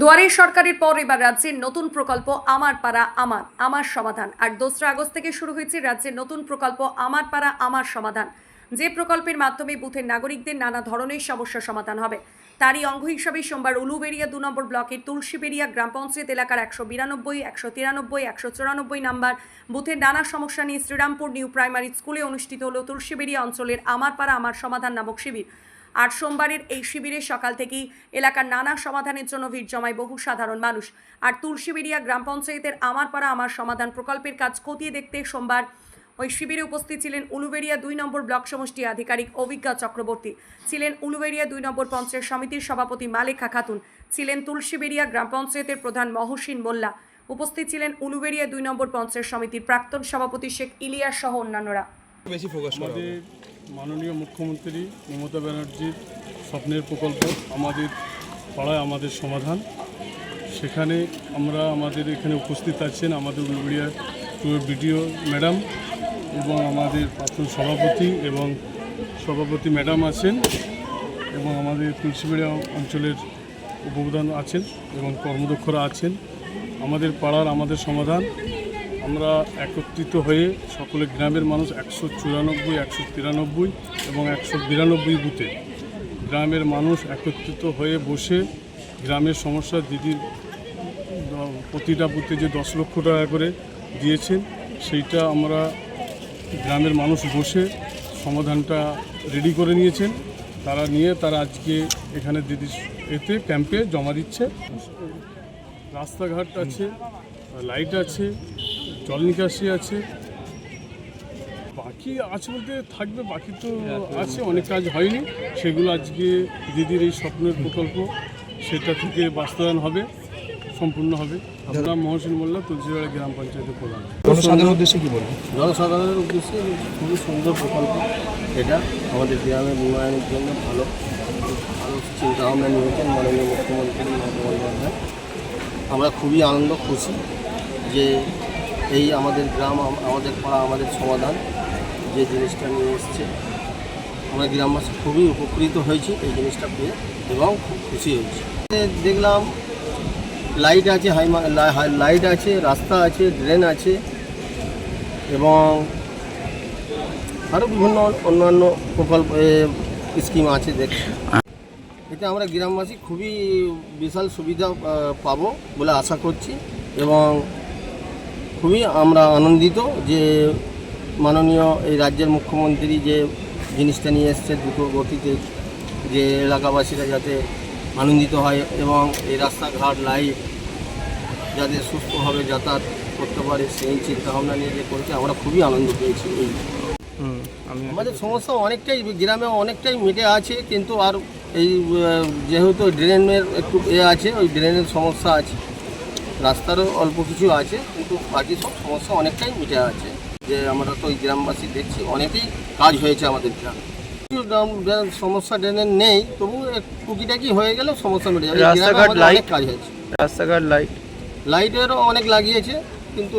দুয়ারে সরকারের পর এবার রাজ্যের নতুন প্রকল্প আমার পাড়া, আমার আমার সমাধান। আর দোসরা আগস্ট থেকে শুরু হয়েছে রাজ্যের নতুন প্রকল্প আমার পাড়া, আমার সমাধান। যে প্রকল্পের মাধ্যমে বুথের নাগরিকদের নানা ধরনের সমস্যা সমাধান হবে। তারই অঙ্গ হিসাবে সোমবার উলুবেড়িয়া দু নম্বর ব্লকের তুলসীবেড়িয়া গ্রাম পঞ্চায়েত এলাকার একশো বিরানব্বই, একশো তিরানব্বই, একশো চুরানব্বই নাম্বার বুথের নানা সমস্যা নিয়ে শ্রীরামপুর নিউ প্রাইমারি স্কুলে অনুষ্ঠিত হলো তুলসীবেড়িয়া অঞ্চলের আমার পাড়া, আমার সমাধান নামক শিবির। আর সোমবারের এই শিবিরে সকাল থেকেই এলাকার নানা সমাধানের জন্য ভিড় জমায় বহু সাধারণ মানুষ। আর তুলসীবেড়িয়া গ্রাম পঞ্চায়েতের আমার পাড়া আমার সমাধান প্রকল্পের কাজ খতিয়ে দেখতে সোমবার ওই শিবিরে উপস্থিত ছিলেন উলুবেড়িয়া দুই নম্বর ব্লক সমষ্টি আধিকারিক অভিজ্ঞা চক্রবর্তী ছিলেন উলুবেড়িয়া দুই নম্বর পঞ্চায়েত সমিতির সভাপতি মালেকা খাতুন ছিলেন তুলসীবেড়িয়া গ্রাম পঞ্চায়েতের প্রধান মহসিন মোল্লা উপস্থিত ছিলেন উলুবেড়িয়া দুই নম্বর পঞ্চায়েত সমিতির প্রাক্তন সভাপতি শেখ ইলিয়াস সহ অন্যান্যরা। বেশি ফোকাস আমাদের মাননীয় মুখ্যমন্ত্রী মমতা ব্যানার্জির স্বপ্নের প্রকল্প আমাদের পাড়ায় আমাদের সমাধান। সেখানে আমরা আমাদের এখানে উপস্থিত আছেন আমাদের উলুবেড়িয়া বিডিও ম্যাডাম এবং আমাদের প্রাক্তন সভাপতি এবং সভাপতি ম্যাডাম আছেন এবং আমাদের তুলসীবেড়িয়া অঞ্চলের উপপ্রধান আছেন এবং কর্মদক্ষরা আছেন। আমাদের পাড়ার আমাদের সমাধান আমরা একত্রিত হয়ে সকলে গ্রামের মানুষ একশো চুরানব্বই, একশো তিরানব্বই এবং একশো বিরানব্বই বুথে গ্রামের মানুষ একত্রিত হয়ে বসে গ্রামের সমস্যা দিদির প্রতিটা বুথে যে দশ লক্ষ টাকা করে দিয়েছেন, সেইটা আমরা গ্রামের মানুষ বসে সমাধানটা রেডি করে নিয়েছেন। তারা নিয়ে তারা আজকে এখানে দিদি এতে ক্যাম্পে জমা দিচ্ছে। রাস্তাঘাট আছে লাইট আছে জল নিকাশি আছে। বাকি আছে বলতে থাকবে বাকি তো আছে অনেক কাজ হয়নি। সেগুলো আজকে দিদির এই স্বপ্নের প্রকল্প সেটা থেকে বাস্তবায়ন হবে সম্পূর্ণ হবে। আমরা মহসিন মোল্লা তুলসীপাড়া গ্রাম পঞ্চায়েতের প্রধান। জনসাধারণের উদ্দেশ্যে কি বলবেন? জনসাধারণের উদ্দেশ্যে খুবই সুন্দর প্রকল্প। এটা আমাদের গ্রামের উন্নয়নের জন্য ভালো ভালো চিন্তাভাবনা নিয়েছেন মাননীয় মুখ্যমন্ত্রী মমতা বন্দ্যোপাধ্যায় আমরা খুবই আনন্দ খুশি যে এই আমাদের গ্রাম, আমাদের পাড়া, আমাদের সমাধান যে জিনিসটা নিয়ে এসছে। আমরা গ্রামবাসী খুবই উপকৃত হয়েছি এই জিনিসটা পেয়ে এবং খুব খুশি হয়েছি। দেখলাম, লাইট আছে, হাই- লাইট আছে, রাস্তা আছে, ড্রেন আছে এবং আরও বিভিন্ন অন্যান্য প্রকল্প স্কিম আছে দেখ এতে আমরা গ্রামবাসী খুবই বিশাল সুবিধা পাবো বলে আশা করছি এবং খুবই আমরা আনন্দিত যে মাননীয় এই রাজ্যের মুখ্যমন্ত্রী যে জিনিসটা নিয়ে এসছে দ্রুত গতিতে যে এলাকাবাসীরা যাতে আনন্দিত হয় এবং এই রাস্তাঘাট লাইট যাতে সুস্থভাবে যাতায়াত করতে পারে সেই চিন্তাভাবনা নিয়ে যে করেছে আমরা খুবই আনন্দ পেয়েছি এই। আমাদের সমস্যা অনেকটাই গ্রামে অনেকটাই মিটে আছে কিন্তু আর এই যেহেতু ড্রেনের একটু এ আছে ওই ড্রেনের সমস্যা আছে। রাস্তারও অল্প কিছু আছে কিন্তু বাকি সব সমস্যা অনেকটাই মিটে আছে। যে আমরা তো ওই গ্রামবাসী দেখছি অনেকেই কাজ হয়েছে আমাদের গ্রামে। গ্রাম সমস্যা ড্রেনের নেই তবু টুকিটাকি হয়ে গেলে সমস্যা মিটে যাবে। রাস্তাঘাট, লাইট? কাজ হয়েছে। রাস্তাঘাট লাইট লাইটেরও অনেক লাগিয়েছে কিন্তু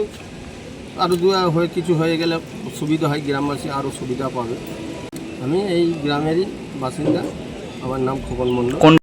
আরও দু হয়ে কিছু হয়ে গেলে সুবিধা হয় গ্রামবাসী আরও সুবিধা পাবে। আমি এই গ্রামেরই বাসিন্দা আমার নাম খোকন মণ্ডল। কোন